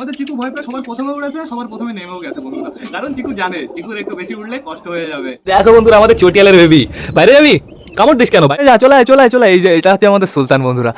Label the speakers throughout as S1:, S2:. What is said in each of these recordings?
S1: আমাদের চিকু ভয় পেয়ে সবার প্রথমে উড়েছে, সবার প্রথমে নেমেও গেছে বন্ধুরা। কারণ চিকু জানে, চিকুর একটু বেশি উঠলে কষ্ট হয়ে যাবে।
S2: দেখো বন্ধুরা, আমাদের চটিয়ালের বেবি বাইরে যাবি কামড় দিস কেন? বাইরে যা, চলে চলে চলে এই যে, এটা হচ্ছে আমাদের সুলতান বন্ধুরা।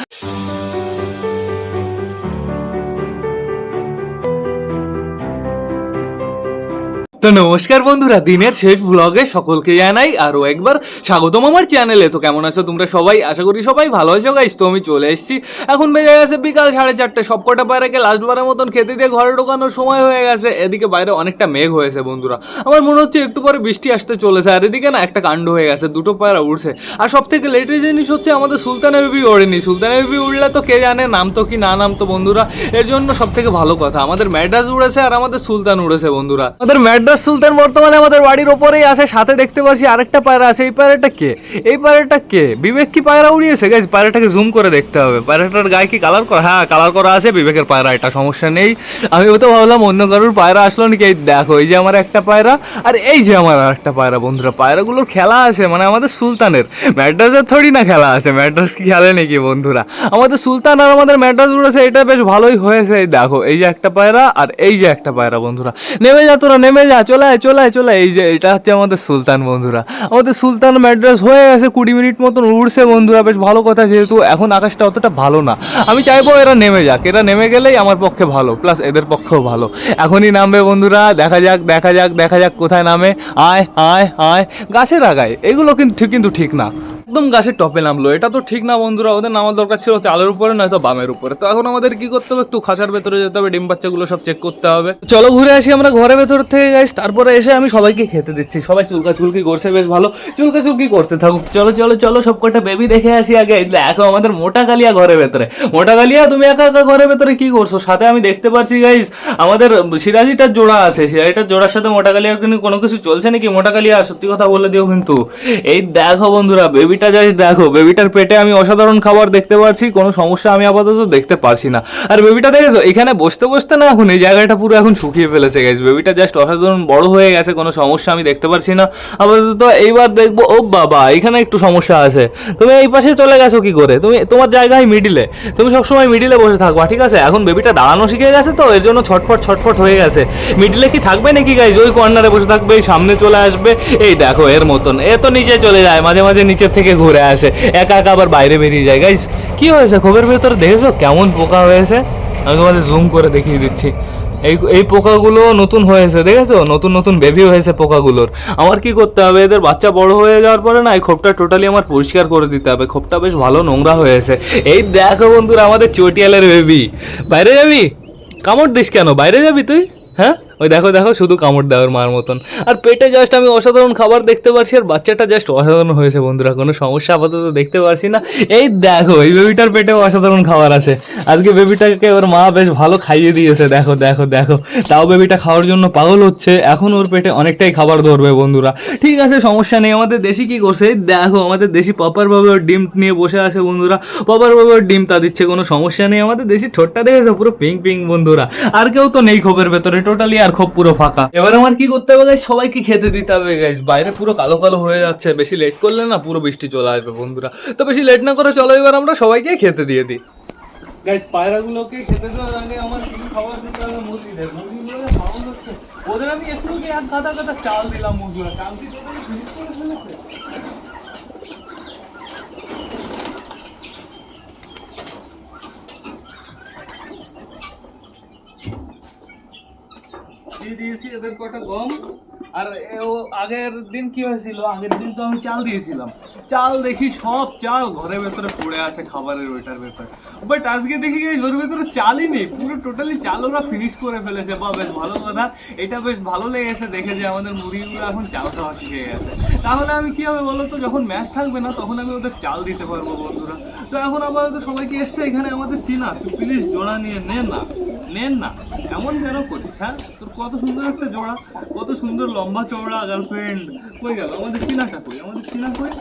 S2: তো নমস্কার বন্ধুরা, দিনের শেষ ব্লগে সকলকে জানাই আরও একবার স্বাগতম আমার চ্যানেলে তো কেমন আছো তোমরা সবাই? আশা করি সবাই ভালো আছো গাইস তো আমি চলে এসেছি। এখন বেজে গেছে বিকাল সাড়ে চারটে সব সবকটা বাইরেকে লাস্টবারের মতন খেতে দিয়ে ঘরে ঢোকানোর সময় হয়ে গেছে। এদিকে বাইরে অনেকটা মেঘ হয়েছে বন্ধুরা। আমার মনে হচ্ছে একটু পরে বৃষ্টি আসতে চলেছে, আর এদিকে না একটা কাণ্ড হয়ে গেছে, দুটো পায়রা উড়ছে। আর সব থেকে লেটেস্ট জিনিস হচ্ছে আমাদের সুলতানা বেবি ওড়েনি। সুলতানা বেবি উড়লে তো কে জানে নাম তো কি না নাম তো বন্ধুরা। এর জন্য সব থেকে ভালো কথা, আমাদের ম্যাড্রাস উড়েছে আর আমাদের সুলতান উড়েছে বন্ধুরা। আমাদের ম্যাড্রাস সুলতান বর্তমানে আমাদের বাড়ির ওপরেই আছে, সাথে দেখতে পাচ্ছি আরেকটা পায়রা আছে। এই পায়রাটা কে? এই পায়রাটা কে? বিবেক কি পায়রা উড়িয়েছে? গাইজ পায়রাটাকে জুম করে দেখতে হবে। পায়রাটার গায়ে কি কালার করা? হ্যাঁ কালার করা আছে, বিবেকের পায়রা এটা, সমস্যা নেই। আমি ও তো ভাবলাম অন্য কারোর পায়রা আসলো নাকি? এই দেখো, এই যে আমার একটা পায়রা, আর এই যে আমার আর একটা পায়রা, বন্ধুরা। পায়রাগুলোর খেলা আছে মানে আমাদের সুলতানের। ম্যাড্রাসের থোড়ি না খেলা আছে, ম্যাড্রাস কি খেলে নাকি, বন্ধুরা? আমাদের সুলতান আর আমাদের ম্যাড্রাস উড়েছে, এটা বেশ ভালোই হয়েছে দেখো। এই যে একটা পায়রা, আর এই যে একটা পায়রা, বন্ধুরা। নেমে যা তোরা, নেমে যা চলে আয় চলে আয় চলে। এই যে, এটা হচ্ছে আমাদের সুলতান বন্ধুরা। আমাদের সুলতান ম্যাড্রাস হয়ে গেছে কুড়ি মিনিট মতন উড়ছে বন্ধুরা। বেশ ভালো কথা যেহেতু এখন আকাশটা অতটা ভালো না। আমি চাইব এরা নেমে যাক। এরা নেমে গেলেই আমার পক্ষে ভালো প্লাস এদের পক্ষেও ভালো। এখনই নামবে বন্ধুরা। দেখা যাক দেখা যাক দেখা যাক কোথায় নামে। আয় আয় আয়। গাছের আগায় এগুলো কিন্তু কিন্তু ঠিক না। একদম গাছের টপে নামলো। এটা তো ঠিক না বন্ধুরা ওদের নামার দরকার ছিল চালের উপরে, নয়তো বামের উপরে। তো এখন আমাদের কি করতে হবে? একটু খাঁচার ভেতরে যেতে হবে, ডিম বাচ্চাগুলো সব চেক করতে হবে। চলো ঘুরে আসি আমরা ঘরের ভেতর থেকে গাইস তারপরে এসে আমি সবাইকে খেতে দিচ্ছি। সবাই চুলকা চুলকি করছে, বেশ ভালো। চুলকা চুলকি করতে থাকুক। চলো চলো চলো সব কটা বেবি দেখে আসি আগে। দেখো আমাদের মোটা কালিয়া ঘরের ভেতরে। মোটা কালিয়া, তুমি একা একা ঘরের ভেতরে কি করছ? সাথে আমি দেখতে পাচ্ছি গাইস আমাদের সিরাজিটার জোড়া আছে। সিরাজিটার জোড়ার সাথে মোটা কালিয়ার কোনো কিছু চলছে নাকি? মোটা কালিয়া সত্যি কথা বলে দিও কিন্তু। এই দেখো বন্ধুরা বেবিটা যাই দেখো বেবিটার পেটে আমি অসাধারণ খাবার দেখতে পাচ্ছি কোনো সমস্যা আমি আপাতত দেখতে পারছি না। আর বেবিটা দেখেছ? এখানে বসতে বসতে না এখন এই জায়গাটা পুরো এখন শুকিয়ে ফেলেছে গেছে বেবিটা জাস্ট অসাধারণ বড় হয়ে গেছে, কোনো সমস্যা আমি দেখতে পারছি না। আপাতত এইবার দেখব, ও বাবা, এখানে একটু সমস্যা আছে। তুমি এই পাশে চলে গেছো কি করে? তুমি, তোমার জায়গায় মিডিলে তুমি সবসময় মিডিলে বসে থাকবা, ঠিক আছে? এখন বেবিটা দাঁড়ানো শিখে গেছে তো, এর জন্য ছটফট ছটফট হয়ে গেছে। মিডিলে কি থাকবে নাকি গাইজ ওই কর্নারে বসে থাকবে, সামনে চলে আসবে। এই দেখো, এর মতন। এ তো নিচে চলে যায়, মাঝে মাঝে নিচের থেকে ঘুরে আসে। একা একা আবার বাইরে বেরিয়ে যায়। গাইজ কি হয়েছে? খোপের ভেতরে দেখেছ? কেমন পোকা হয়েছে? আমি তোমাদের জুম করে দেখিয়ে দিচ্ছি। এই এই পোকাগুলো নতুন হয়েছে, দেখেছ? নতুন নতুন বেবি হয়েছে পোকাগুলোর। আমার কি করতে হবে? এদের বাচ্চা বড় হয়ে যাওয়ার পরে না, এই খোপটা টোটালি আমার পরিষ্কার করে দিতে হবে। খোপটা বেশ ভালো নোংরা হয়েছে। এই দেখো বন্ধুরা, আমাদের চটিয়ালের বেবি বাইরে যাবি? কামড় দিস কেন? বাইরে যাবি তুই? হ্যাঁ? ওই দেখো দেখো, শুধু কামড় দেওয়ার মার মতন। আর পেটে জাস্ট আমি অসাধারণ খাবার দেখতে পারছি, আর বাচ্চাটা জাস্ট অসাধারণ হয়েছে বন্ধুরা, কোনো সমস্যা আপাতত দেখতে পারছি না। এই দেখো, এই বেবিটার পেটেও অসাধারণ খাবার আছে। আজকে বেবিটাকে ওর মা বেশ ভালো খাইয়ে দিয়েছে, দেখো দেখো দেখো। তাও বেবিটা খাওয়ার জন্য পাগল হচ্ছে, এখন ওর পেটে অনেকটাই খাবার ধরবে বন্ধুরা। ঠিক আছে, সমস্যা নেই, আমাদের দেশি কি করছে? দেখো, আমাদের দেশি পপার ভাবে ওর ডিম নিয়ে বসে আছে বন্ধুরা। পপার ভাবে ওর ডিম তা দিচ্ছে, কোনো সমস্যা নেই, আমাদের দেশি ঠোঁটটা দেখেছে? পুরো পিঙ্ক পিঙ্ক বন্ধুরা। আর কেউ তো নেই খোপের ভেতরে টোটালি আর খোপ পুরো ফাঁকা। এবার আমার কি করতে হবে সবাইকে খেতে দিতে হবে গাইস বাইরে পুরো কালো কালো হয়ে যাচ্ছে। বেশি লেট করলে না পুরো বৃষ্টি চলে আসবে বন্ধুরা। তো বেশি লেট না করে চলো এবার আমরা সবাইকে খেতে দিয়ে দিই। গাইস পায়রাগুলোকে খেতে দেওয়ার আগে আমার কিছু খাবার দিতে হবে মুরগিদের। মুরগিগুলো সাউন্ড হচ্ছে। ওদের আমি একটু এক গাদা গাদা চাল দিলাম মুরগিরা চাল কি করে ফেলেছে দিয়ে দিয়েছি, এদের কটা গম। আর ও আগের দিন কি হয়েছিল? আগের দিন তো আমি চাল দিয়েছিলাম। চাল দেখি, সব চাল ঘরের ভেতরে পড়ে আছে খাবারের ওইটার ভেতরে। বাট আজকে দেখি ওর ভেতরে চালই নেই, পুরো টোটালি চাল ওরা ফিনিশ করে ফেলেছে। বা বেশ ভালো কথা। এটা বেশ ভালো লেগেছে দেখে যে আমাদের মুরগিগুলো এখন চাল খাওয়া শিখে গেছে। তাহলে আমি কি হবে বলো তো, যখন ম্যাচ থাকবে না, তখন আমি ওদের চাল দিতে পারব বন্ধুরা। তো এখন আপাতত সবাইকে এসছে এখানে আমাদের চিনা তুই প্লিজ জোড়া নিয়ে নে না নেন না। এমন কেন করিস হ্যাঁ? তোর কত সুন্দর একটা জোড়া, কত সুন্দর লম্বা চওড়া গার্লফ্রেন্ড কই গেল? আমাদের চিনাটা কই? আমাদের চিনা কই?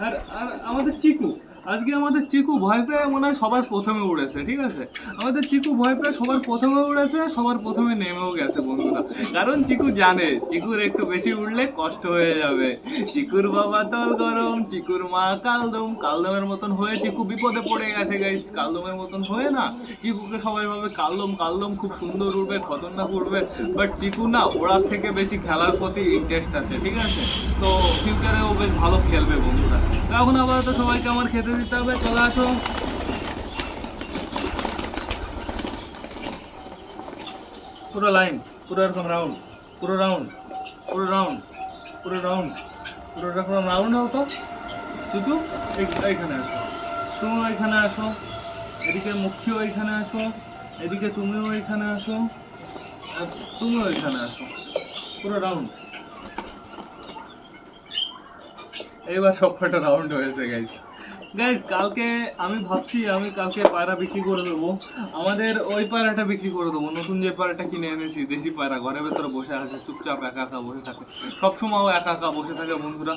S2: আর আর আমাদের চিকু।
S1: আজকে আমাদের চিকু ভয় পেয়ে মনে হয় সবার প্রথমে উড়েছে, ঠিক আছে? আমাদের চিকু ভয় পেয়ে সবার প্রথমে উড়েছে, সবার প্রথমে নেমেও গেছে বন্ধুরা। কারণ চিকু জানে, চিকুর একটু বেশি উড়লে কষ্ট হয়ে যাবে। চিকুর বাবা তল গরম, চিকুর মা কালদম। কালদমের মতন হয়ে চিকু বিপদে পড়ে গেছে গাইস কালদমের মতন হয়ে না, চিকুকে সবাই ভাবে কালদম কালদম খুব সুন্দর উঠবে খতরনাক উঠবে বাট চিকু না, ওড়ার থেকে বেশি খেলার প্রতি ইন্টারেস্ট আছে, ঠিক আছে? তো ফিউচারেও বেশ ভালো খেলবে বন্ধুরা। এখন আপাতত সবাইকে আমার খেতে দিতে হবে, চলে আসো। পুরো লাইন পুরো এরকম রাউন্ড পুরো রাউন্ড পুরো রাউন্ড পুরো রাউন্ড পুরো এরকম রাউন্ড হতো চুচু, এই- এইখানে আসো। তুমিও এখানে আসো। এদিকে মুখিও এখানে আসো। এদিকে তুমিও এখানে আসো। তুমিও এখানে আসো। পুরো রাউন্ড এইবার সব কটা রাউন্ড হয়েছে গাইস গাইস কালকে আমি ভাবছি আমি কালকে পায়রা বিক্রি করে দেবো। আমাদের ওই পায়রাটা বিক্রি করে দেবো। নতুন যে পায়রাটা কিনে এনেছি, দেশি পায়রা। ঘরের ভেতরে বসে আছে, চুপচাপ একা একা বসে থাকে। সবসময় ও একা একা বসে থাকে বন্ধুরা।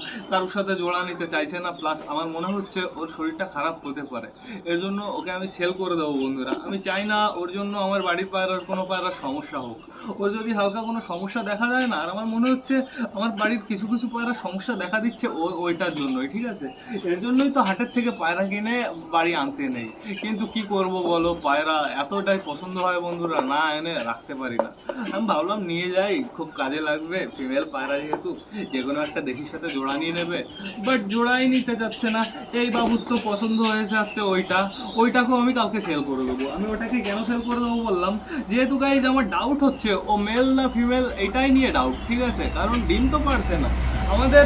S1: সাথে জোড়া নিতে চাইছে না প্লাস আমার মনে হচ্ছে ওর শরীরটা খারাপ হতে পারে। এর জন্য ওকে আমি সেল করে দেবো বন্ধুরা। আমি চাই না ওর জন্য আমার বাড়ির পায়রার কোনো পায়রার সমস্যা হোক। ওর যদি হালকা কোনো সমস্যা দেখা যায় না, আর আমার মনে হচ্ছে আমার বাড়ির কিছু কিছু পায়রার সমস্যা দেখা দিচ্ছে ও- ওইটার জন্যই, ঠিক আছে? এর জন্যই তো হাটের থেকে পায়রা কিনে বাড়ি আনতে নেই। কিন্তু কি করব বলো? পায়রা এতটাই পছন্দ হয় বন্ধুরা, না এনে রাখতে পারি না। আমি ভাবলাম নিয়ে যাই, খুব কাজে লাগবে ফিমেল পায়রা যেহেতু, যে কোনো একটা দেশির সাথে জোড়া নিয়ে নেবে। বাট জোড়াই নিতে যাচ্ছে না। এই বাবুর তো পছন্দ হয়ে যাচ্ছে ওইটা। ওইটাকেও আমি কালকে সেল করে দেবো। আমি ওটাকে কেন সেল করে দেবো বললাম, যেহেতু গাইজ আমার ডাউট হচ্ছে, ও মেল না ফিমেল এটাই নিয়ে ডাউট ঠিক আছে? কারণ ডিম তো পারছে না। আমাদের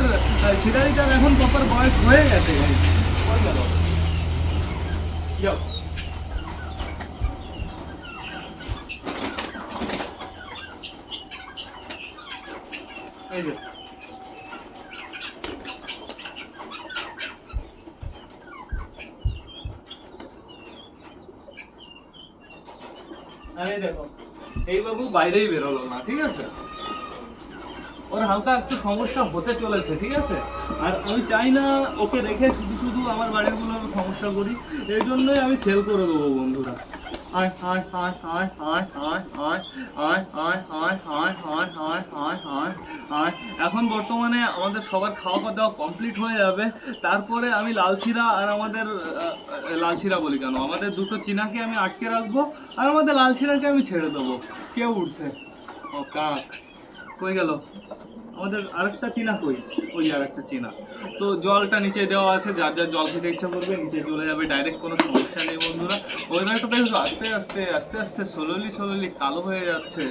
S1: সিরারিটার এখন প্রপার বয়স হয়ে গেছে আরে দেখো এই বাইরেই বেরোলো না, ঠিক আছে? ওর হালকা একটু সমস্যা হতে চলেছে, ঠিক আছে? আর আমি চাই না ওকে রেখে শুধু আমার বাড়িরগুলো আমি সমস্যা করি এই জন্যই আমি সেল করে দেবো বন্ধুরা আয় এখন বর্তমানে আমাদের সবার খাওয়া দাওয়া কমপ্লিট হয়ে যাবে তারপরে আমি লালশিরা আর আমাদের লালশিরা বলি কেন আমাদের দুটো চিনাকে আমি আটকে রাখব আর আমাদের লালশিরাকে আমি ছেড়ে দেবো কেউ উঠছে ও কাক কই গেল আমাদের আরেকটা চিনা কই ওই আরেকটা চিনা তো জলটা নিচে দেওয়া আছে, যার যার জল খেতে ইচ্ছা করবে নিচে চলে যাবে ডাইরেক্ট কোনো সমস্যা নেই বন্ধুরা। ওয়েদারটা দেখো আস্তে আস্তে আস্তে আস্তে স্লোলি স্লোলি কালো হয়ে যাচ্ছে।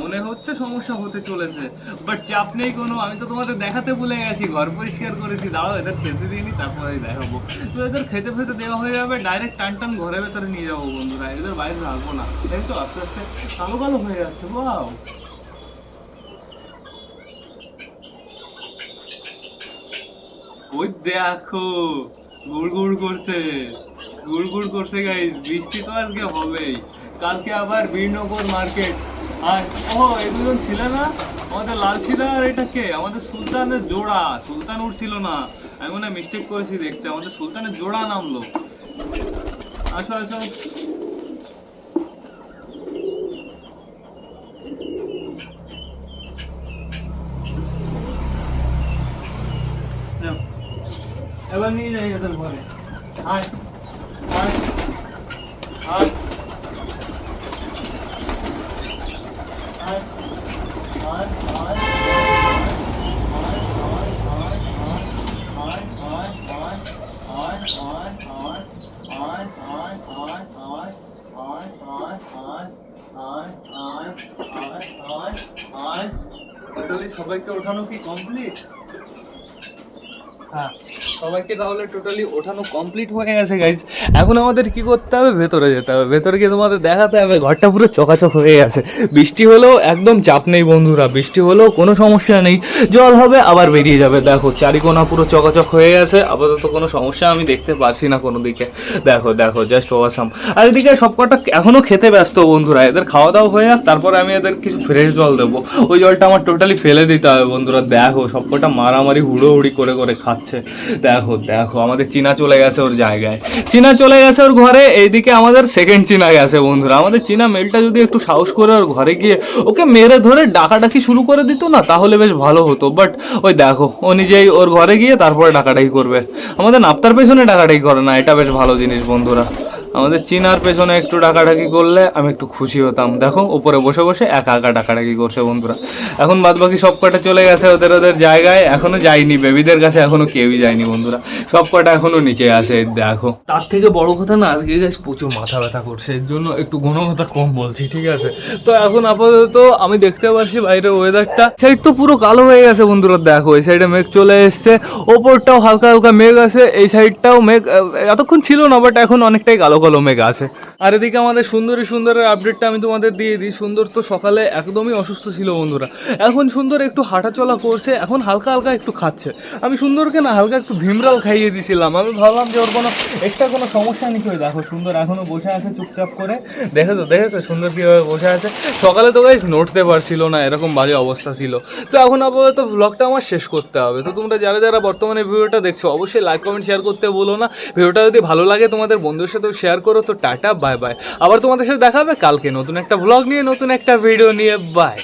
S1: মনে হচ্ছে সমস্যা হতে চলেছে। বাট চাপ নেই কোনো, আমি তো তোমাদের দেখাতে ভুলে গেছি, ঘর পরিষ্কার করেছি। দাঁড়াও, এদের খেতে দিইনি তারপরে দেখাবো। তো এদের খেতে ফেতে দেওয়া হয়ে যাবে ডাইরেক্ট টান টান ঘরের ভেতরে নিয়ে যাব বন্ধুরা। এদের বাইরে রাখব না। দেখছ, আস্তে আস্তে কালো কালো হয়ে যাচ্ছে বাও ওই দেখো গুড় গুড় করছে। গুড় গুড় করছে গাইস বৃষ্টি তো আজকে হবেই। কালকে আবার বীরনগর মার্কেট। আর, ও এই দুজন ছিল না? আমাদের লালশিরা আর এটা কে? আমাদের সুলতানের জোড়া। সুলতান উঠছিল না। আমি মনে মিস্টেক করেছি দেখতে। আমাদের সুলতানের জোড়া নামলো। আসো আসো। ఇవన్నీ చదువుకోవాలి সবাইকে ওঠানো কি কমপ্লিট হ্যাঁ সবাইকে তাহলে টোটালি ওঠানো কমপ্লিট হয়ে গেছে গাইজ এখন আমাদের কি করতে হবে? ভেতরে যেতে হবে। ভেতরে গিয়ে তোমাদের দেখাতে হবে, ঘরটা পুরো চকাচক হয়ে গেছে। বৃষ্টি হলেও একদম চাপ নেই, বন্ধুরা। বৃষ্টি হলেও কোনো সমস্যা নেই। জল হবে, আবার বেরিয়ে যাবে। দেখো, চারিকোনা পুরো চকাচক হয়ে গেছে। আপাতত কোনো সমস্যা আমি দেখতে পারছি না কোনো দিকে দেখো দেখো জাস্ট ওয়াসাম আর এদিকে সবকটা এখনও খেতে ব্যস্ত, বন্ধুরা। এদের খাওয়া দাওয়া হয়ে যাক, তারপরে আমি এদের কিছু ফ্রেশ জল দেবো। ওই জলটা আমার টোটালি ফেলে দিতে হবে, বন্ধুরা। দেখো, সবকটা মারামারি, হুড়োহুড়ি করে করে খাচ্ছে।
S2: দেখো দেখো, আমাদের চীনা চলে গেছে ওর জায়গায়। চীনা চলে গেছে ওর ঘরে, এইদিকে আমাদের সেকেন্ড চীনা গেছে বন্ধুরা। আমাদের চীনা মেলটা যদি একটু সাহস করে ওর ঘরে গিয়ে ওকে মেরে ধরে ডাকাডাকি শুরু করে দিত না, তাহলে বেশ ভালো হতো। বাট ওই দেখো, ও নিজেই ওর ঘরে গিয়ে তারপরে ডাকাডাকি করবে। আমাদের নাপ্তার পেছনে ডাকাডাকি করে না, এটা বেশ ভালো জিনিস বন্ধুরা। আমাদের চীনার পেছনে একটু ডাকাডাকি করলে আমি একটু খুশি হতাম। দেখো, উপরে বসে বসে একা একা ডাকাডাকি করছে বন্ধুরা। এখন বাদ বাকি সব কটা চলে গেছে ওদের ওদের জায়গায়। এখনও যায়নি, বেবিদের কাছে এখনও কেউই যায়নি বন্ধুরা। সব কটা এখনও নিচে আছে, দেখো। তার থেকে বড় কথা না, আজকে গাছ প্রচুর মাথা ব্যথা করছে। এর জন্য একটু ঘনঘটা কম বলছি, ঠিক আছে? তো এখন আপাতত আমি দেখতে পাচ্ছি বাইরের ওয়েদারটা সাইড তো পুরো কালো হয়ে গেছে বন্ধুরা, দেখো। এই সাইডে মেঘ চলে এসছে। ওপরটাও হালকা হালকা মেঘ আছে। এই সাইডটাও মেঘ এতক্ষণ ছিল না বাট এখন অনেকটাই কালো কালো মেঘ আছে। আর এদিকে আমাদের সুন্দরী সুন্দরের আপডেটটা আমি তোমাদের দিয়ে দিই। সুন্দর তো সকালে একদমই অসুস্থ ছিল বন্ধুরা। এখন সুন্দর একটু হাঁটাচলা করছে, এখন হালকা হালকা একটু খাচ্ছে। আমি সুন্দরকে না হালকা একটু ভীমরাল খাইয়ে দিয়েছিলাম আমি ভাবলাম যে ওর কোনো একটা কোনো সমস্যা কই দেখো সুন্দর এখনও বসে আছে চুপচাপ করে। দেখেছ দেখেছ? সুন্দর কীভাবে বসে আছে। সকালে তো গাইস নড়তে পারছিল না, এরকম বাজে অবস্থা ছিল। তো এখন আপাতত ব্লগটা আমার শেষ করতে হবে। তো তোমরা যারা যারা বর্তমানে ভিডিওটা দেখছ, অবশ্যই লাইক কমেন্ট শেয়ার করতে বলো না। ভিডিওটা যদি ভালো লাগে তোমাদের বন্ধুদের সাথেও শেয়ার করো। তো টাটা বাই বাই আবার তোমাদের সাথে দেখা হবে কালকে নতুন একটা ব্লগ নিয়ে, নতুন একটা ভিডিও নিয়ে। বাই